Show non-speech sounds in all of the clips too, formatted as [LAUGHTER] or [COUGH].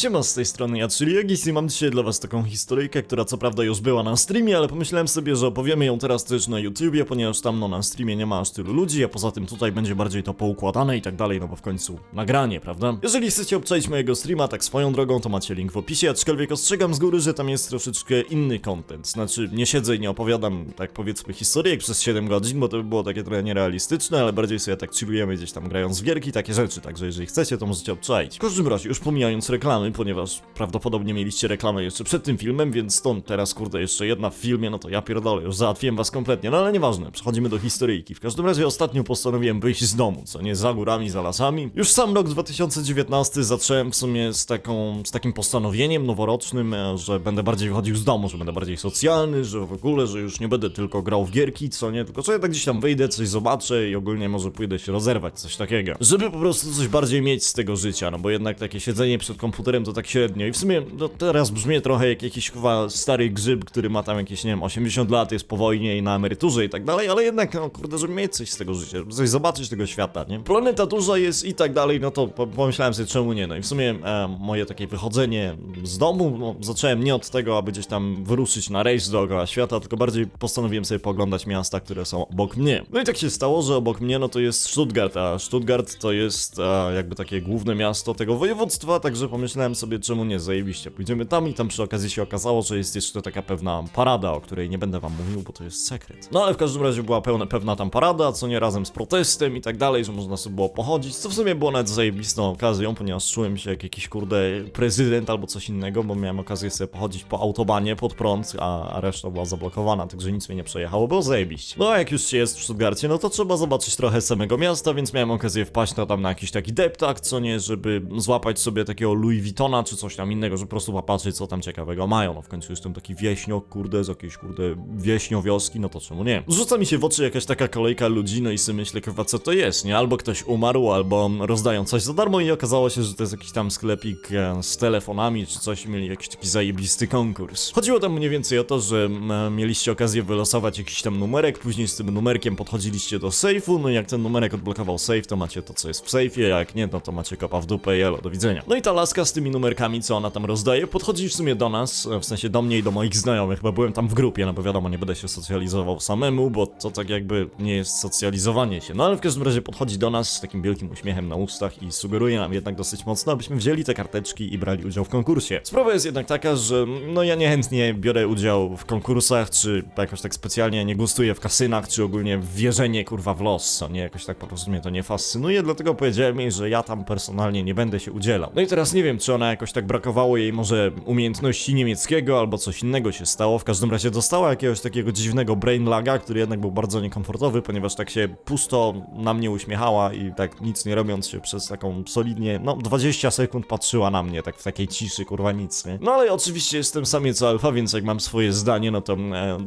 Siema, z tej strony ja, czyli Jagis i mam dzisiaj dla was taką historyjkę, która co prawda już była na streamie, ale pomyślałem sobie, że opowiemy ją teraz też na YouTubie, ponieważ tam no na streamie nie ma aż tylu ludzi, a poza tym tutaj będzie bardziej to poukładane i tak dalej, no bo w końcu nagranie, prawda? Jeżeli chcecie obczaić mojego streama tak swoją drogą, to macie link w opisie, aczkolwiek ostrzegam z góry, że tam jest troszeczkę inny content, znaczy nie siedzę i nie opowiadam, tak powiedzmy, historyjek przez 7 godzin, bo to by było takie trochę nierealistyczne, ale bardziej sobie tak chillujemy gdzieś tam grając w gierki, takie rzeczy, także jeżeli chcecie, to możecie obczaić. W każdym razie, już pomijając reklamy, ponieważ prawdopodobnie mieliście reklamę jeszcze przed tym filmem, więc stąd teraz, kurde, jeszcze jedna w filmie, no to ja pierdolę, już załatwiłem was kompletnie, no ale nieważne, przechodzimy do historyjki. W każdym razie ostatnio postanowiłem wyjść z domu, co nie za górami, za lasami. Już sam rok 2019 zacząłem w sumie z taką, z takim postanowieniem noworocznym, e, że będę bardziej wychodził z domu, że będę bardziej socjalny, że w ogóle, że już nie będę tylko grał w gierki, co nie, tylko że ja tak gdzieś tam wyjdę, coś zobaczę i ogólnie może pójdę się rozerwać, coś takiego. Żeby po prostu coś bardziej mieć z tego życia, no bo jednak takie siedzenie przed komputerem to tak średnio i w sumie no, teraz brzmi trochę jak jakiś chyba stary grzyb, który ma tam jakieś, nie wiem, 80 lat, jest po wojnie i na emeryturze i tak dalej, ale jednak, no kurde, żeby mieć coś z tego życia, żeby coś zobaczyć tego świata, nie? Planeta duża jest i tak dalej, no to po- pomyślałem sobie, czemu nie, no i w sumie e, moje takie wychodzenie z domu, no, zacząłem nie od tego, aby gdzieś tam wyruszyć na rejs dookoła świata, tylko bardziej postanowiłem sobie poglądać miasta, które są obok mnie. No i tak się stało, że obok mnie, no to jest Stuttgart, a Stuttgart to jest e, jakby takie główne miasto tego województwa, także pomyślałem sobie, czemu nie, zajebiście, pójdziemy tam i tam przy okazji się okazało, że jest jeszcze taka pewna parada, o której nie będę wam mówił, bo to jest sekret. No ale w każdym razie była pełna, pewna tam parada, co nie razem z protestem i tak dalej, że można sobie było pochodzić, co w sumie było nawet zajebistą okazją, ponieważ czułem się jak jakiś kurde prezydent albo coś innego, bo miałem okazję sobie pochodzić po autobanie pod prąd, a, a reszta była zablokowana, także nic mnie nie przejechało, było zajebiście. No a jak już się jest w Stuttgarcie, no to trzeba zobaczyć trochę samego miasta, więc miałem okazję wpaść na tam na jakiś taki deptak, co nie, żeby złapać sobie takiego Louis Vuittona czy coś tam innego, żeby po prostu popatrzeć co tam ciekawego mają. No w końcu jestem taki wieśniok, kurde, z jakiejś kurde wieśnio wioski, no to czemu nie? Rzuca mi się w oczy jakaś taka kolejka ludzi, no i sobie myślę, chyba co to jest, nie? Albo ktoś umarł, albo rozdają coś za darmo i okazało się, że to jest jakiś tam sklepik e, z telefonami czy coś mieli jakiś taki zajebisty konkurs. Chodziło tam mniej więcej o to, że m, mieliście okazję wylosować jakiś tam numerek, później z tym numerkiem podchodziliście do sejfu, no i jak ten numerek odblokował safe, to macie to co jest w sejfie, jak nie, no to macie kopa w dupę i elo, do widzenia. No i ta laska z tymi numerkami, co ona tam rozdaje, podchodzi w sumie do nas, e, w sensie do mnie i do moich znajomych, chyba byłem tam w grupie, no bo wiadomo, nie będę się socjalizował samemu, bo to tak jakby nie jest socjalizowanie się. No ale w każdym razie podchodzi do nas z takim wielkim uśmiechem na ustach i sugeruje nam jednak dosyć mocno, abyśmy wzięli te karteczki i brali udział w konkursie. Sprawa jest jednak taka, że no ja niechętnie biorę udział w konkursach, czy jakoś tak specjalnie nie gustuję w kasynach, czy ogólnie w wierzenie kurwa w los, co nie, jakoś tak po prostu mnie to nie fascynuje, dlatego powiedziałem jej, że ja tam personalnie nie będę się udzielał. No i teraz nie wiem, czy ona jakoś tak brakowało jej może umiejętności niemieckiego, albo coś innego się stało, w każdym razie dostała jakiegoś takiego dziwnego brain laga, który jednak był bardzo niekomfortowy, ponieważ tak się pusto na mnie uśmiechała i tak nic nie robiąc się przez taką solidnie, no 20 sekund patrzyła na mnie, tak w takiej ciszy, kurwa nic, nie? No ale oczywiście jestem samiec alfa, więc jak mam swoje zdanie, no to e,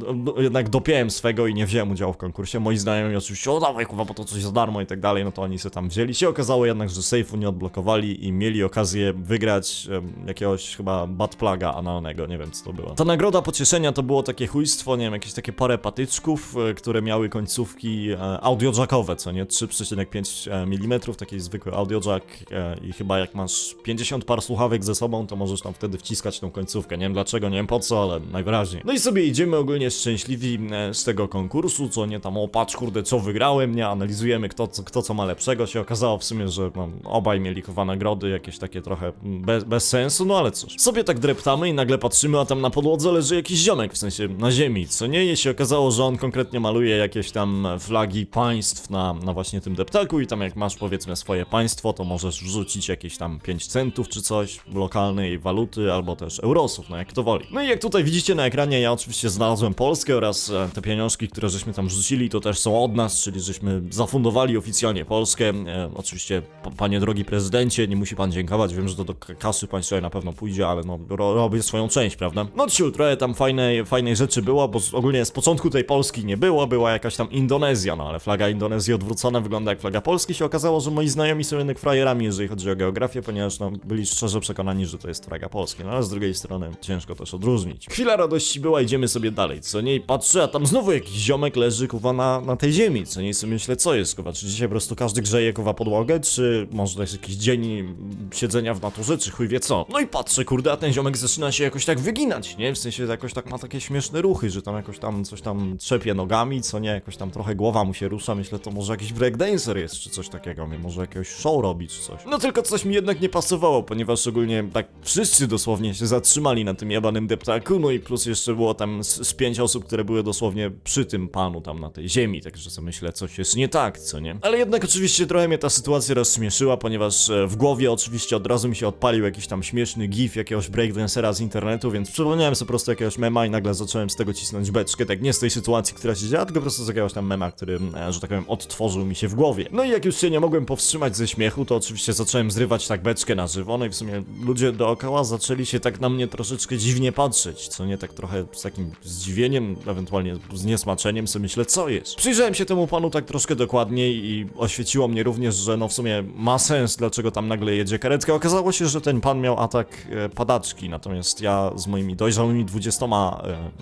jednak dopiąłem swego i nie wziąłem udziału w konkursie. Moi znajomi oczywiście, o dawaj kurwa, bo to coś za darmo i tak dalej, no to oni się tam wzięli. Się okazało jednak, że sejfu nie odblokowali i mieli okazję wygrać em, jakiegoś chyba bad plaga analnego, nie wiem co to było. Ta nagroda pocieszenia to było takie chujstwo, nie wiem, jakieś takie parę patyczków, e, które miały końcówki e, audiojackowe, co nie, 3,5 mm, taki zwykły audiojack e, i chyba jak masz 50 par słuchawek ze sobą, to możesz tam wtedy wciskać tą końcówkę. Nie wiem dlaczego, nie wiem po co, ale najwyraźniej. No i sobie idziemy ogólnie szczęśliwi e, z tego konkursu, co nie tam, o patrz kurde, co wygrałem, nie, analizujemy kto co, kto co ma lepszego. Się okazało w sumie, że no, obaj mieli chyba nagrody, jakieś takie trochę mm, bez, bez sensu, no ale cóż. Sobie tak dreptamy i nagle patrzymy, a tam na podłodze leży jakiś ziomek, w sensie na ziemi, co nie? I się okazało, że on konkretnie maluje jakieś tam flagi państw na, na właśnie tym deptaku i tam jak masz powiedzmy swoje państwo, to możesz wrzucić jakieś tam 5 centów czy coś lokalnej waluty, albo też eurosów, no jak to woli. No i jak tutaj widzicie na ekranie, ja oczywiście znalazłem Polskę oraz e, te pieniążki, które żeśmy tam rzucili, to też są od nas, czyli żeśmy zafundowali oficjalnie Polskę. E, oczywiście, panie drogi prezydencie, nie musi pan dziękować, wiem, że to do k- kasy państwowej na pewno pójdzie, ale no ro, robię swoją część, prawda? No ciu, trochę tam fajnej, fajnej rzeczy było, bo ogólnie z początku tej Polski nie było, była jakaś tam Indonezja, no ale flaga Indonezji odwrócona wygląda jak flaga Polski, się okazało, że moi znajomi są jednak frajerami, jeżeli chodzi o geografię, ponieważ no byli szczerze przekonani, że to jest flaga Polski, no ale z drugiej strony ciężko też odróżnić. Chwila radości była, idziemy sobie dalej, co nie? I patrzę, a tam znowu jakiś ziomek leży, kuwa, na, na tej ziemi, co nie? I sobie myślę, co jest, kuwa, czy dzisiaj po prostu każdy grzeje, kuwa, podłogę, czy może to jest jakiś dzień siedzenia w naturze, czy chuj wie co. No i patrzę, kurde, a ten ziomek zaczyna się jakoś tak wyginać, nie? W sensie jakoś tak ma takie śmieszne ruchy, że tam jakoś tam coś tam trzepie nogami, co nie, jakoś tam trochę głowa mu się rusza, myślę, to może jakiś breakdancer jest, czy coś takiego, nie? może jakiegoś show robi, czy coś. No tylko coś mi jednak nie pasowało, ponieważ ogólnie tak wszyscy dosłownie się zatrzymali na tym jebanym deptaku, no i plus jeszcze było tam z, z pięć osób, które były dosłownie przy tym panu tam na tej ziemi, także sobie myślę, coś jest nie tak, co nie? Ale jednak oczywiście trochę mnie ta sytuacja rozśmieszyła, ponieważ e, w głowie oczywiście od razu mi się odpalił jakiś tam śmieszny gif jakiegoś breakdancera z internetu, więc przypomniałem sobie po prostu jakiegoś mema i nagle zacząłem z tego cisnąć beczkę, tak nie z tej sytuacji, która się działa, tylko po prostu z jakiegoś tam mema, który, e, że tak powiem, odtworzył mi się w głowie. No i jak już się nie mogłem powstrzymać ze śmiechu, to oczywiście zacząłem zrywać tak beczkę na żywo, no i w sumie ludzie dookoła zaczęli się tak na mnie troszeczkę dziwnie patrzeć, co nie tak trochę z takim zdziwieniem, ewentualnie z niesmaczeniem, sobie myślę, co jest. Przyjrzałem się temu panu tak troszkę dokładniej i oświeciło mnie również, że no w sumie ma sens, dlaczego tam nagle jedzie karetka. Okazało się, że ten pan miał atak e, padaczki, natomiast ja z moimi dojrzałymi 20 e,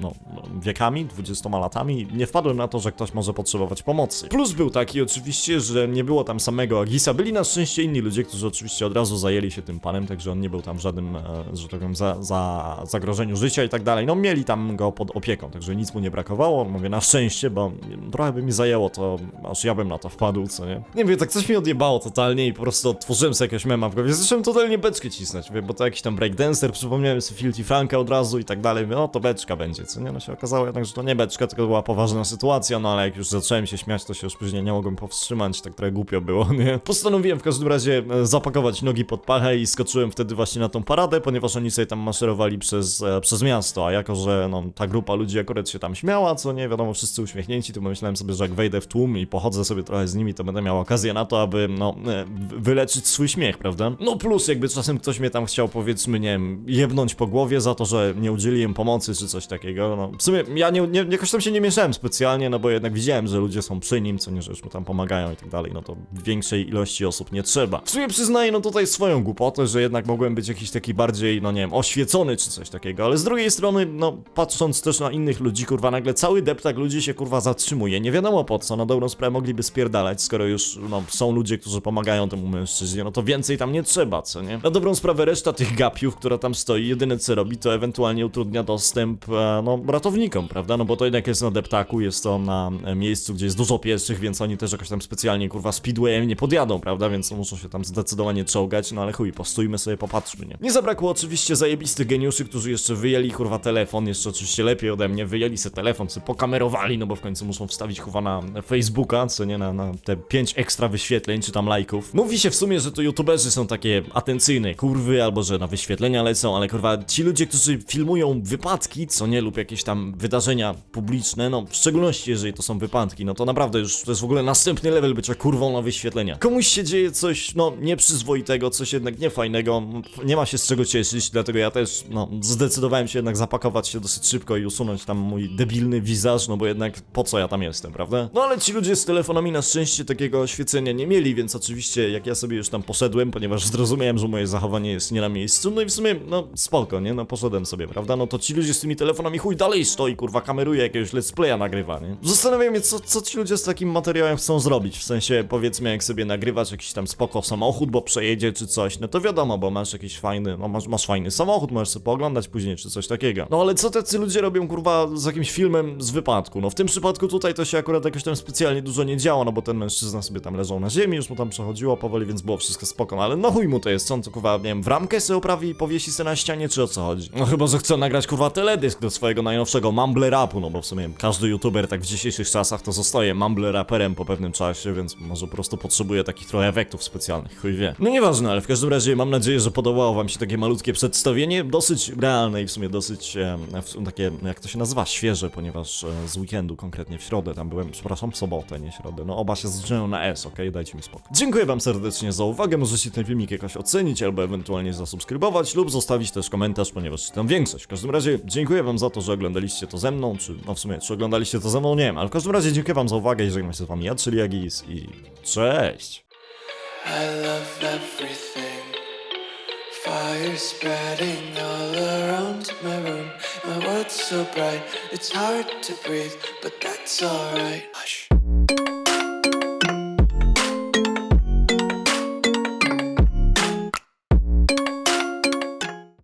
no, wiekami, 20 latami nie wpadłem na to, że ktoś może potrzebować pomocy. Plus był taki oczywiście, że nie było tam samego Agisa, byli na szczęście inni ludzie, którzy oczywiście od razu zajęli się tym panem, także on nie był tam w żadnym, e, że tak powiem, za, za zagrożeniu życia i tak dalej. No mieli tam go pod opieką, także nic mu nie brakowało, mówię na szczęście, bo trochę by mi zajęło to, aż ja bym na to wpadł, co nie? Nie wiem, tak coś mi odjebało totalnie i po prostu otworzyłem sobie jakiegoś mema w głowie, zacząłem totalnie beczkę cisnąć, bo to jakiś tam breakdancer, przypomniałem sobie Filthy Franka od razu i tak dalej, no to beczka będzie, co nie? No się okazało jednak, że to nie beczka, tylko była poważna sytuacja, no ale jak już zacząłem się śmiać, to się już później nie mogłem powstrzymać, tak trochę głupio było, [LAUGHS] nie? Postanowiłem w każdym razie e, zapakować nogi pod pachę i skoczyłem wtedy właśnie na tą paradę, ponieważ oni sobie tam maszerowali przez, e, przez miasto, a jako, że no, ta grupa ludzi akurat się tam śmiała, co nie, wiadomo, wszyscy uśmiechnięci, to myślałem sobie, że jak wejdę w tłum i pochodzę sobie trochę z nimi, to będę miał okazję na to, aby, no, e, wy- wyleczyć swój śmiech, prawda? No plus, jakby czasem ktoś mnie tam chciał, powiedzmy, nie wiem, jebnąć po głowie za to, że nie udzieliłem pomocy, czy coś takiego, no, w sumie ja nie, nie, jakoś tam się nie mieszałem specjalnie, no bo jednak widziałem, że ludzie są przy nim, co nie, że już mu tam pomagają i tak dalej, no to większej ilości osób nie trzeba. W sumie przyznaję, no tutaj swoją głupotę, że jednak mogłem być jakiś taki bardziej, no nie wiem, oświecony czy coś takiego, ale z drugiej strony, no patrząc też na innych ludzi, kurwa, nagle cały deptak ludzi się kurwa zatrzymuje, nie wiadomo po co, na dobrą sprawę mogliby spierdalać, skoro już, no, są ludzie, którzy pomagają temu mężczyźnie, no to więcej tam nie trzeba, co nie? Na dobrą sprawę reszta tych gapiów, która tam stoi, jedyne co robi, to ewentualnie utrudnia dostęp, e, no, ratownikom, prawda, no bo to jednak jest na deptaku, jest to na e, miejscu, gdzie jest dużo pieszych, więc oni też jakoś tam specjalnie, kurwa, speedwayem nie podjadą, prawda, więc no, muszą się tam zdecydowanie czołgać, no ale chuj, postójmy sobie, popatrzmy, nie? Nie zabrakło oczywiście zajebistych geniuszy, którzy jeszcze wyjęli, kurwa, telefon, jeszcze oczywiście lepiej ode mnie, wyjęli sobie telefon, sobie pokamerowali, no bo w końcu muszą wstawić, kurwa, na Facebooka, co nie, na, na te 5 ekstra wyświetleń, czy tam lajków. Mówi się w sumie, że to youtuberzy są takie atencyjne, kurwy, albo że na wyświetlenia lecą, ale kurwa, ci ludzie, którzy filmują wypadki, co nie, lub jakieś tam wydarzenia publiczne, no w szczególności jeżeli to są wypadki, no to naprawdę już to jest w ogóle następny level bycia kurwą na wyświetlenia. Komuś się dzieje coś, no nieprzyzwoitego, coś jednak niefajnego, nie ma się z czego cieszyć, dlatego ja też, no zdecydowałem się jednak zapakować się dosyć szybko i usunąć tam mój debilny wizaż, no bo jednak po co ja tam jestem, prawda? No ale ci ludzie z telefonami na szczęście takiego oświecenia nie mieli, więc oczywiście jak ja sobie już tam poszedłem, ponieważ zrozumiałem, że moje zachowanie jest nie na miejscu, no i w sumie, no spoko, nie, no poszedłem sobie, prawda? No to ci ludzie z tymi telefonami chuj dalej stoi, kurwa, kameruje jakiegoś let's playa nagrywa, nie? Zastanawiam się, co, co ci ludzie z takim materiałem chcą zrobić, w sensie, powiedzmy, jak sobie nagrywasz jakiś tam spoko samochód, bo przejedzie czy coś, no to wiadomo, bo masz jakiś fajny, no masz, masz fajny samochód, możesz sobie pooglądać później czy coś takiego. No ale co tacy ludzie robią, kurwa, z jakimś filmem z wypadku? No w tym przypadku tutaj to się akurat jakoś tam specjalnie dużo nie działo, no bo ten mężczyzna sobie tam leżał na ziemi, już mu tam przechodziło powoli, więc było wszystko spoko, no ale no chuj mu to jest, co on to kurwa, nie wiem, w ramkę sobie oprawi i powiesi se na ścianie, czy o co chodzi? No chyba, że chce nagrać kurwa teledysk do swojego najnowszego mumble rapu, no bo w sumie każdy youtuber tak w dzisiejszych czasach to zostaje mumble raperem po pewnym czasie, więc może po prostu potrzebuje takich trochę efektów specjalnych, chuj wie. No nieważne, ale w każdym razie mam nadzieję, że podobało wam się takie malutkie przedstawienie, dosyć realne i w sumie dosyć e, w, takie, jak to się nazywa, świeże, ponieważ e, z weekendu, konkretnie w środę tam byłem, przepraszam, w sobotę, nie środę, no oba się zaczynają na S, okej, dajcie mi spokój. Dziękuję wam serdecznie za uwagę, możecie ten filmik jakoś ocenić, albo ewentualnie zasubskrybować, lub zostawić też komentarz, ponieważ czytam większość. W każdym razie dziękuję wam za to, że oglądaliście to ze mną, czy no w sumie, czy oglądaliście to ze mną, nie wiem, ale w każdym razie dziękuję wam za uwagę i żegnam się z wami ja, czyli Agis i cześć! I love everything. Fire spreading all around my room. My world's so bright, it's hard to breathe, but that's alright.